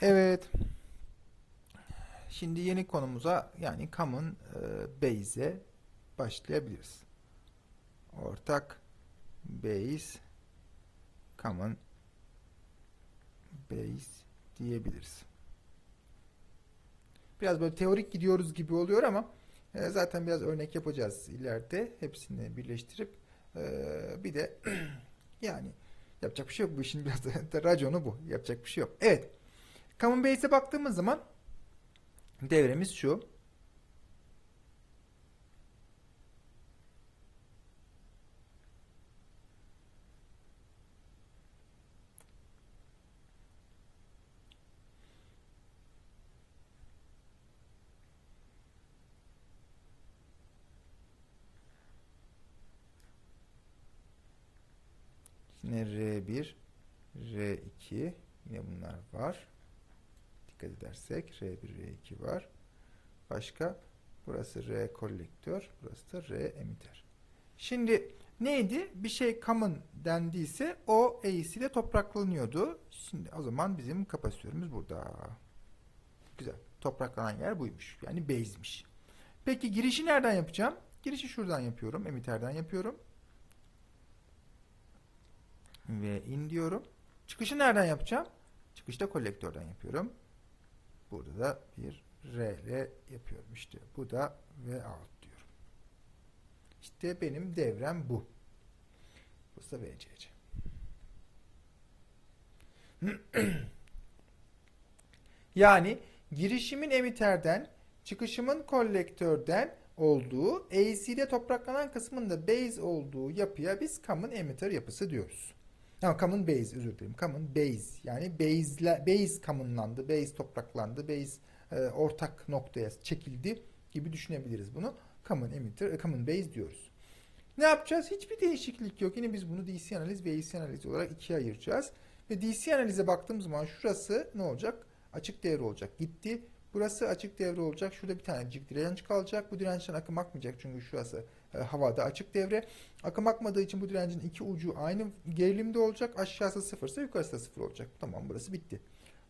Evet. Şimdi yeni konumuza yani common e, base'e başlayabiliriz. Ortak base common base diyebiliriz. Biraz böyle teorik gidiyoruz gibi oluyor ama e, zaten biraz örnek yapacağız ileride. Hepsini birleştirip e, bir de yani yapacak bir şey yok. Bu işin biraz da raconu bu. Yapacak bir şey yok. Evet. Common Base'e baktığımız zaman devremiz şu. Yine R1, R2 yine bunlar var. Dikkat edersek R1, R2 var. Başka burası R kolektör, burası da R emitter. Şimdi neydi? Bir şey common dendiyse o E'si ile topraklanıyordu. Şimdi o zaman bizim kapasitörümüz burada. Güzel. Topraklanan yer buymuş. Yani base'miş. Peki girişi nereden yapacağım? Girişi şuradan yapıyorum. Emitterden yapıyorum. Ve in diyorum. Çıkışı nereden yapacağım? Çıkışta kolektörden yapıyorum. Burada da bir R ile yapıyorum. İşte bu da V out diyorum. İşte benim devrem bu. Bu da VCC. yani girişimin emitterden, çıkışımın kolektörden olduğu, AC'de topraklanan kısmın da base olduğu yapıya biz common emitter yapısı diyoruz. Ha, common base özür dilerim. Common base yani base base commonlandı, base topraklandı, base e, ortak noktaya çekildi gibi düşünebiliriz bunu. Common emitter, common base diyoruz. Ne yapacağız? Hiçbir değişiklik yok. Yine biz bunu DC analiz ve AC analiz olarak ikiye ayıracağız. Ve DC analize baktığımız zaman şurası ne olacak? Açık devre olacak. Gitti. Burası açık devre olacak. Şurada bir tanecik direnç kalacak. Bu dirençten akım akmayacak çünkü şurası havada açık devre. Akım akmadığı için bu direncin iki ucu aynı gerilimde olacak. Aşağısı sıfırsa yukarısı da sıfır olacak. Tamam burası bitti.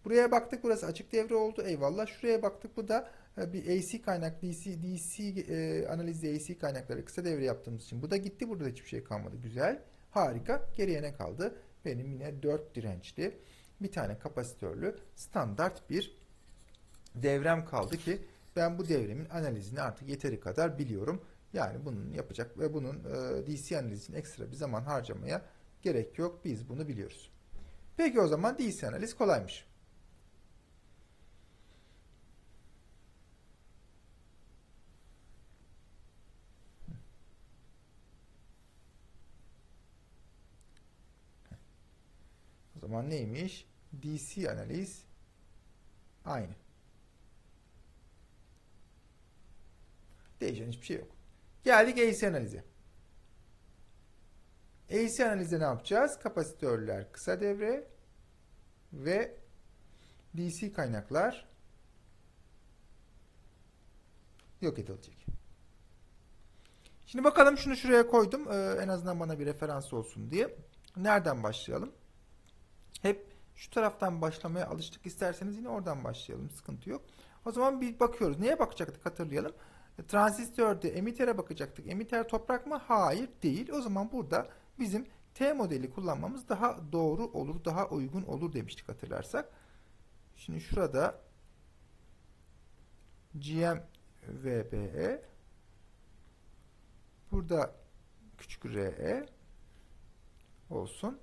Buraya baktık burası açık devre oldu. Eyvallah. Şuraya baktık bu da e, bir AC kaynak DC DC e, analizde AC kaynakları kısa devre yaptığımız için bu da gitti. Burada da hiçbir şey kalmadı. Güzel. Harika. Geriye ne kaldı? Benim yine 4 dirençli bir tane kapasitörlü standart bir devrem kaldı ki ben bu devremin analizini artık yeteri kadar biliyorum. Yani bunun yapacak ve bunun e, DC analizini ekstra bir zaman harcamaya gerek yok. Biz bunu biliyoruz. Peki o zaman DC analiz kolaymış. O zaman neymiş? DC analiz aynı. Değişen hiçbir şey yok. Geldik AC analize. AC analizde ne yapacağız? Kapasitörler kısa devre ve DC kaynaklar yok edilecek. Şimdi bakalım şunu şuraya koydum. Ee, en azından bana bir referans olsun diye. Nereden başlayalım? Hep şu taraftan başlamaya alıştık. İsterseniz yine oradan başlayalım. Sıkıntı yok. O zaman bir bakıyoruz. Neye bakacaktık hatırlayalım. Transistörde emitere bakacaktık. Emiter toprak mı? Hayır değil. O zaman burada bizim T modeli kullanmamız daha doğru olur, daha uygun olur demiştik hatırlarsak. Şimdi şurada GM VBE burada küçük RE olsun.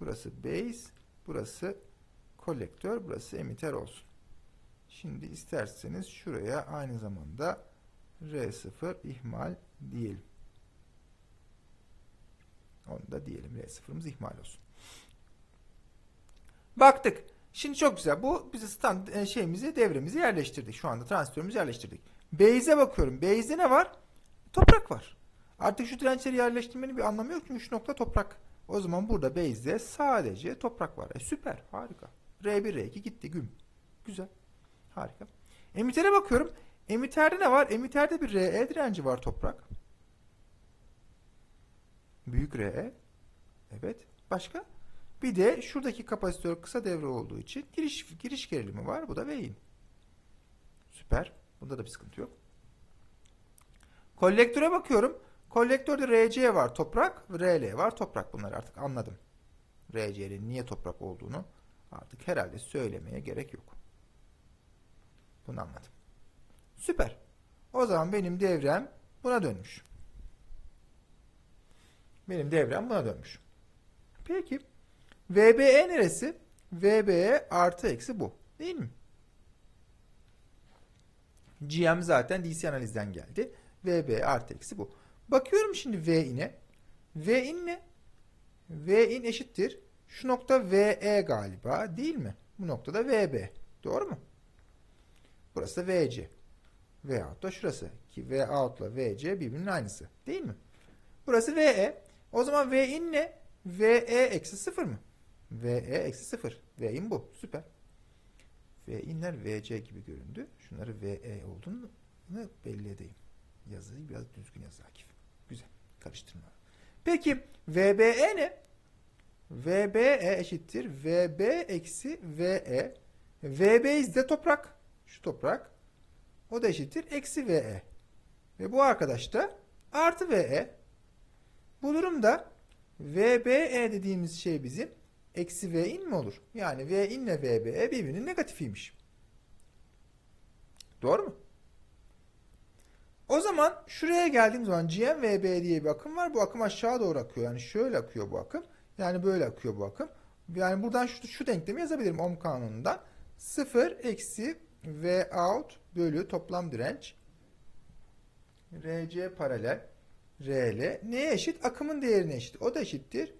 Burası base, burası kolektör, burası emitter olsun. Şimdi isterseniz şuraya aynı zamanda R0 ihmal diyelim. Onu da diyelim. R0'ımız ihmal olsun. Baktık. Şimdi çok güzel. Bu bizi stand e, şeyimizi devremizi yerleştirdik. Şu anda transistörümüzü yerleştirdik. Base'e bakıyorum. Base'de ne var? Toprak var. Artık şu dirençleri yerleştirmenin bir anlamı yok çünkü şu nokta toprak. O zaman burada base'de sadece toprak var. E, süper. Harika. R1, R2 gitti. Güm. Güzel. Harika. Emitere bakıyorum. Emiterde ne var? Emiterde bir RE direnci var toprak. Büyük RE. Evet. Başka? Bir de şuradaki kapasitör kısa devre olduğu için giriş giriş gerilimi var. Bu da V'in. Süper. Bunda da bir sıkıntı yok. Kolektöre bakıyorum. Kolektörde RC var toprak, RL var toprak. Bunları artık anladım. RC'nin niye toprak olduğunu artık herhalde söylemeye gerek yok. Bunu anladım. Süper. O zaman benim devrem buna dönmüş. Benim devrem buna dönmüş. Peki. VBE neresi? VBE artı eksi bu. Değil mi? GM zaten DC analizden geldi. VB artı eksi bu. Bakıyorum şimdi V in'e. V in ne? V in eşittir. Şu nokta VE galiba değil mi? Bu noktada VB. Doğru mu? Burası da VC. V out da şurası. Ki V out ile VC birbirinin aynısı. Değil mi? Burası VE. O zaman V in ne? VE eksi 0 mı? VE eksi 0. V in bu. Süper. V inler VC gibi göründü. Şunları VE olduğunu belli edeyim. Yazıyı biraz düzgün yaz Akif. Güzel. Karıştırma. Peki VBE ne? VBE eşittir. VB eksi VE. VB izde toprak. Şu toprak. O da eşittir. Eksi VE. Ve bu arkadaş da artı VE. Bu durumda VBE dediğimiz şey bizim eksi V in mi olur? Yani V in ile VBE birbirinin negatifiymiş. Doğru mu? O zaman şuraya geldiğim zaman GM VB diye bir akım var. Bu akım aşağı doğru akıyor. Yani şöyle akıyor bu akım. Yani böyle akıyor bu akım. Yani buradan şu, şu denklemi yazabilirim Ohm kanunundan. 0 eksi V out bölü toplam direnç RC paralel RL neye eşit? Akımın değerine eşit. O da eşittir.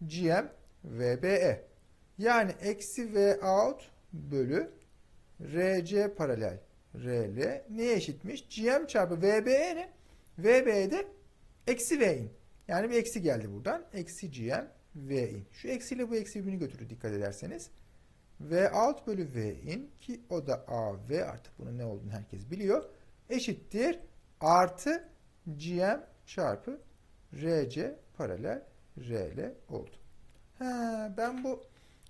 GM VBE. Yani eksi V out bölü RC paralel RL neye eşitmiş? GM çarpı VBE ne? VBE de eksi V in. Yani bir eksi geldi buradan. Eksi GM V in. Şu eksiyle bu eksi birbirini götürür dikkat ederseniz. V out bölü V in ki o da AV artık bunun ne olduğunu herkes biliyor. Eşittir artı GM çarpı RC paralel RL oldu. Ha, ben bu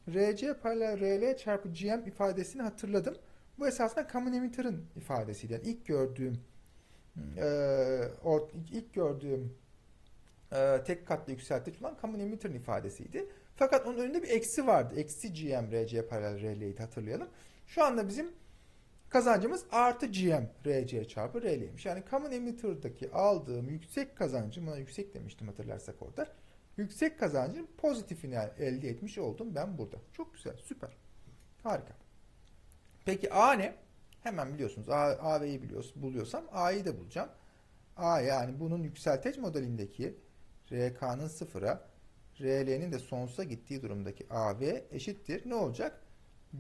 RC paralel RL çarpı GM ifadesini hatırladım. Bu esasında common emitter'ın ifadesiydi. Yani ilk gördüğüm e, or, ilk gördüğüm e, tek katlı yükseltici olan common emitter'ın ifadesiydi. Fakat onun önünde bir eksi vardı. Eksi GM RC paralel RL'ydi hatırlayalım. Şu anda bizim kazancımız artı GM RC çarpı RL'ymiş. Yani common emitter'daki aldığım yüksek kazancım, buna yüksek demiştim hatırlarsak orada. Yüksek kazancın pozitifini elde etmiş oldum ben burada. Çok güzel, süper. Harika. Peki A ne? Hemen biliyorsunuz. A, A V'yi biliyoruz, buluyorsam A'yı da bulacağım. A yani bunun yükselteç modelindeki RK'nın sıfıra, RL'nin de sonsuza gittiği durumdaki AV eşittir. Ne olacak?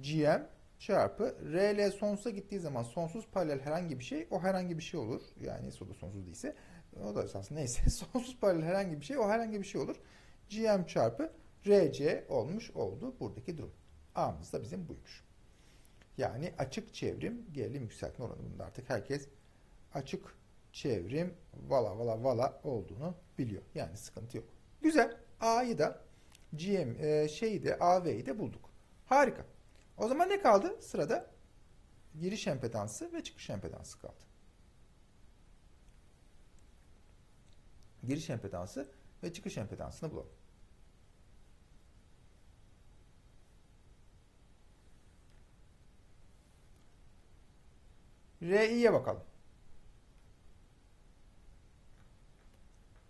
GM çarpı RL sonsuza gittiği zaman sonsuz paralel herhangi bir şey o herhangi bir şey olur. Yani o da sonsuz değilse o da esasında neyse sonsuz paralel herhangi bir şey o herhangi bir şey olur. GM çarpı RC olmuş oldu buradaki durum. A'mız da bizim buymuş. Yani açık çevrim gerilim yükseltme oranı. Bunda artık herkes açık çevrim vala vala vala olduğunu biliyor. Yani sıkıntı yok. Güzel. A'yı da GM e, şeyi de AV'yi de bulduk. Harika. O zaman ne kaldı? Sırada giriş empedansı ve çıkış empedansı kaldı. Giriş empedansı ve çıkış empedansını bulalım. RI'ye bakalım.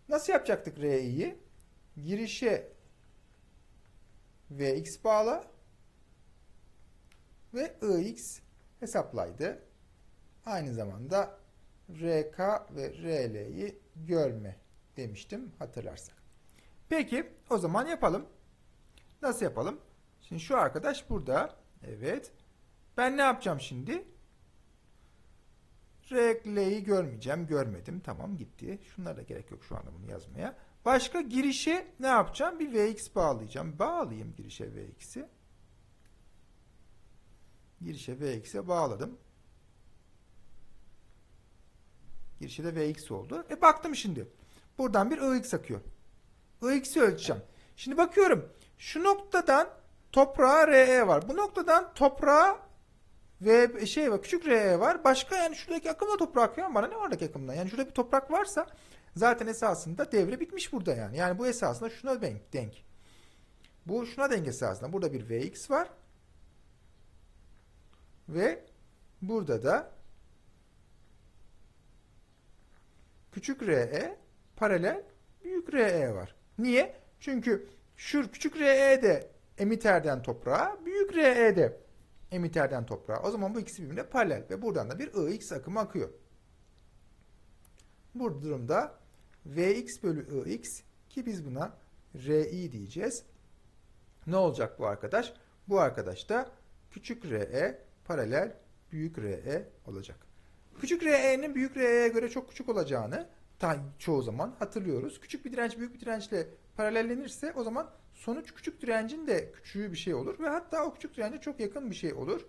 Nasıl yapacaktık RI'yi? Girişe Vx bağla ve Ix hesaplaydı. Aynı zamanda RK ve RL'yi görme demiştim hatırlarsak. Peki o zaman yapalım. Nasıl yapalım? Şimdi şu arkadaş burada. Evet. Ben ne yapacağım şimdi? RL'yi görmeyeceğim. Görmedim. Tamam gitti. Şunlara da gerek yok şu anda bunu yazmaya. Başka girişe ne yapacağım? Bir Vx bağlayacağım. Bağlayayım girişe Vx'i. Girişe Vx'e bağladım. Girişe de Vx oldu. E baktım şimdi. Buradan bir Ix akıyor. Ix'i ölçeceğim. Şimdi bakıyorum. şu noktadan toprağa RE var. Bu noktadan toprağa ve şey var küçük RE var. Başka yani şuradaki akımla toprağa akıyor ama bana ne oradaki akımdan? Yani şurada bir toprak varsa zaten esasında devre bitmiş burada yani. Yani bu esasında şuna denk. denk. Bu şuna denk esasında. Burada bir Vx var. Ve burada da küçük RE paralel büyük RE var. Niye? Çünkü şu küçük RE de emiterden toprağa, büyük RE de emiterden toprağa. O zaman bu ikisi birbirine paralel ve buradan da bir Ix akımı akıyor. Bu durumda Vx bölü Ix ki biz buna Ri diyeceğiz. Ne olacak bu arkadaş? Bu arkadaş da küçük Re paralel büyük Re olacak. Küçük Re'nin büyük Re'ye göre çok küçük olacağını çoğu zaman hatırlıyoruz. Küçük bir direnç büyük bir dirençle paralellenirse o zaman sonuç küçük direncin de küçüğü bir şey olur ve hatta o küçük dirence çok yakın bir şey olur.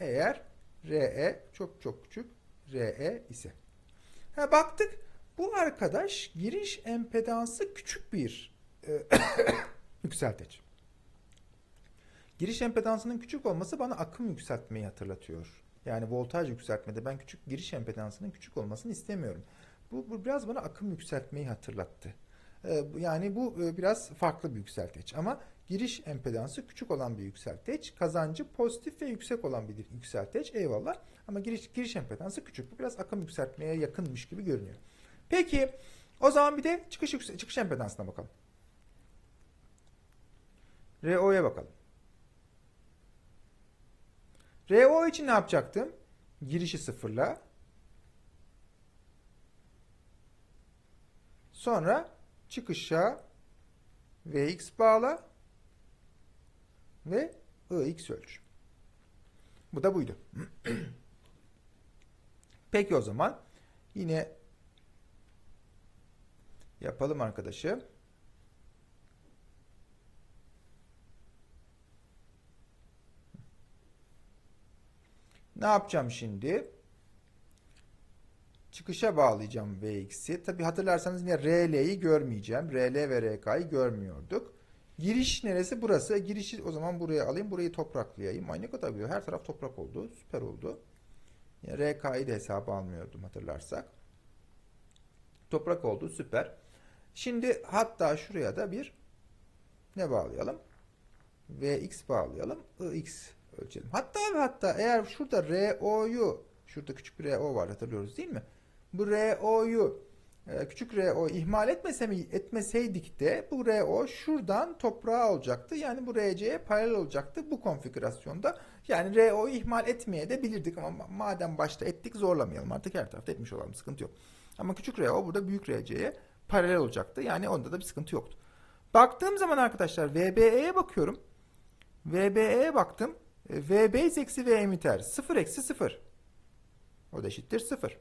Eğer RE çok çok küçük RE ise. Ha, baktık bu arkadaş giriş empedansı küçük bir e, yükselteç. Giriş empedansının küçük olması bana akım yükseltmeyi hatırlatıyor. Yani voltaj yükseltmede ben küçük giriş empedansının küçük olmasını istemiyorum. Bu, bu biraz bana akım yükseltmeyi hatırlattı. Ee, yani bu e, biraz farklı bir yükselteç ama giriş empedansı küçük olan bir yükselteç, kazancı pozitif ve yüksek olan bir yükselteç eyvallah ama giriş giriş empedansı küçük. Bu biraz akım yükseltmeye yakınmış gibi görünüyor. Peki o zaman bir de çıkış çıkış empedansına bakalım. RO'ya bakalım. RO için ne yapacaktım? Girişi sıfırla. Sonra çıkışa Vx bağla ve Ix ölç. Bu da buydu. Peki o zaman yine yapalım arkadaşım. Ne yapacağım şimdi? Çıkışa bağlayacağım Vx'i. Tabi hatırlarsanız yine RL'yi görmeyeceğim. RL ve RK'yı görmüyorduk. Giriş neresi? Burası. Girişi o zaman buraya alayım. Burayı topraklayayım. Ay ne kadar güzel. Her taraf toprak oldu. Süper oldu. Yani RK'yı da hesaba almıyordum hatırlarsak. Toprak oldu. Süper. Şimdi hatta şuraya da bir ne bağlayalım? Vx bağlayalım. Ix ölçelim. Hatta ve hatta eğer şurada RO'yu şurada küçük bir RO var hatırlıyoruz değil mi? Bu RO'yu e, küçük RO ihmal etmese mi, etmeseydik de bu RO şuradan toprağa olacaktı. Yani bu RC'ye paralel olacaktı bu konfigürasyonda. Yani RO'yu ihmal etmeye de bilirdik ama madem başta ettik zorlamayalım artık her tarafta etmiş olalım sıkıntı yok. Ama küçük RO burada büyük RC'ye paralel olacaktı. Yani onda da bir sıkıntı yoktu. Baktığım zaman arkadaşlar VBE'ye bakıyorum. VBE'ye baktım. E, V base eksi V emitter 0 eksi 0. O da eşittir 0.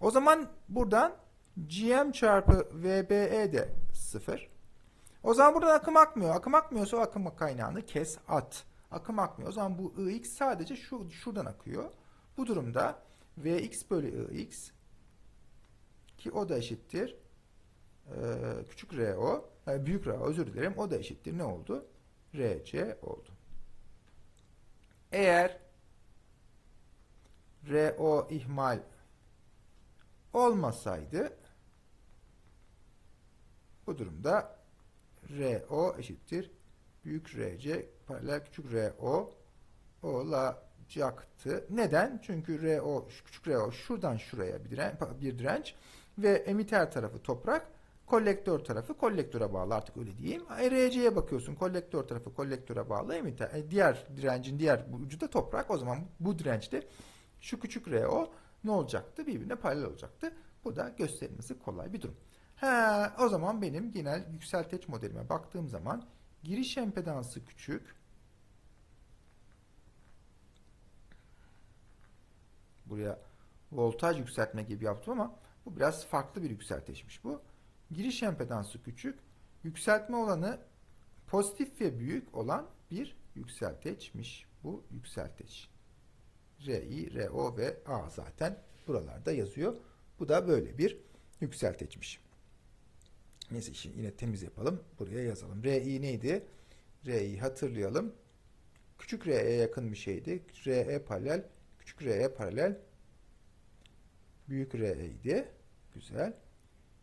O zaman buradan GM çarpı VBE de 0. O zaman buradan akım akmıyor. Akım akmıyorsa o akım kaynağını kes at. Akım akmıyor. O zaman bu Ix sadece şu şuradan akıyor. Bu durumda Vx bölü Ix ki o da eşittir e, küçük RO e, büyük RO özür dilerim o da eşittir ne oldu? RC oldu. Eğer RO ihmal olmasaydı bu durumda RO eşittir büyük RC paralel küçük RO olacaktı. Neden? Çünkü RO küçük RO şuradan şuraya bir direnç ve emiter tarafı toprak kolektör tarafı kolektöre bağlı artık öyle diyeyim. RC'ye bakıyorsun kolektör tarafı kolektöre bağlı emiter. e, Diğer direncin diğer ucu da toprak. O zaman bu dirençte şu küçük RO ne olacaktı? Birbirine paralel olacaktı. Bu da gösterilmesi kolay bir durum. Ha, o zaman benim genel yükselteç modelime baktığım zaman giriş empedansı küçük. Buraya voltaj yükseltme gibi yaptım ama bu biraz farklı bir yükselteçmiş bu. Giriş empedansı küçük, yükseltme olanı pozitif ve büyük olan bir yükselteçmiş bu yükselteç. RI, RO ve A zaten buralarda yazıyor. Bu da böyle bir yükselteçmiş. Neyse şimdi yine temiz yapalım. Buraya yazalım. RI neydi? R'yi hatırlayalım. Küçük R'ye yakın bir şeydi. R'ye paralel, küçük R'ye paralel, büyük R'ydi. Güzel.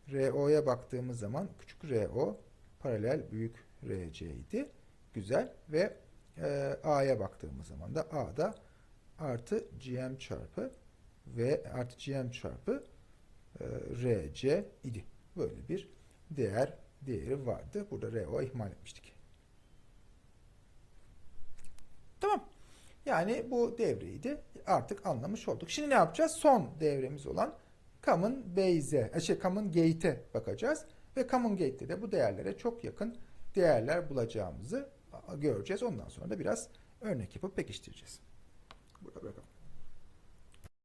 RO'ya baktığımız zaman küçük RO paralel büyük RC idi. Güzel. Ve e, A'ya baktığımız zaman da A'da artı GM çarpı V artı GM çarpı e, RC idi. Böyle bir değer değeri vardı. Burada RO ihmal etmiştik. Tamam. Yani bu devreyi de artık anlamış olduk. Şimdi ne yapacağız? Son devremiz olan common base'e, şey common gate'e bakacağız. Ve common gate'te de bu değerlere çok yakın değerler bulacağımızı göreceğiz. Ondan sonra da biraz örnek yapıp pekiştireceğiz. Burada bırakalım.